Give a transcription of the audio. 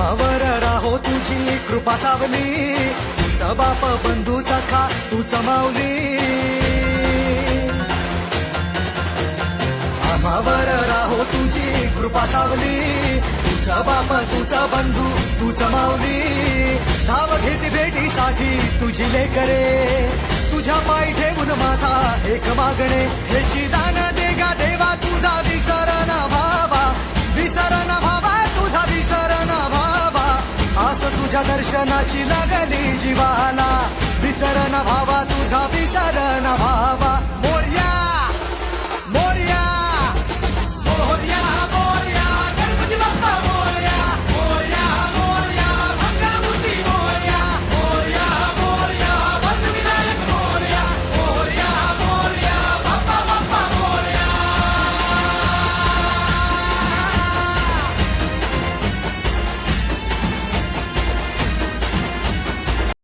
आम्हावर राहो तुझी कृपा सावली. तुझा बाप बंधू सखा तू चमावली आम्हावर राहो तुझी कृपा सावली. तुझा बाप तुझा बंधू तू चमावली धाव घेत भेटीसाठी तुझी लेकरे. तुझ्या पाय ठेवून माथा एक मागणे ह्याची तुझ्या दर्शनाची लागली जीवाला. विसरण न भावा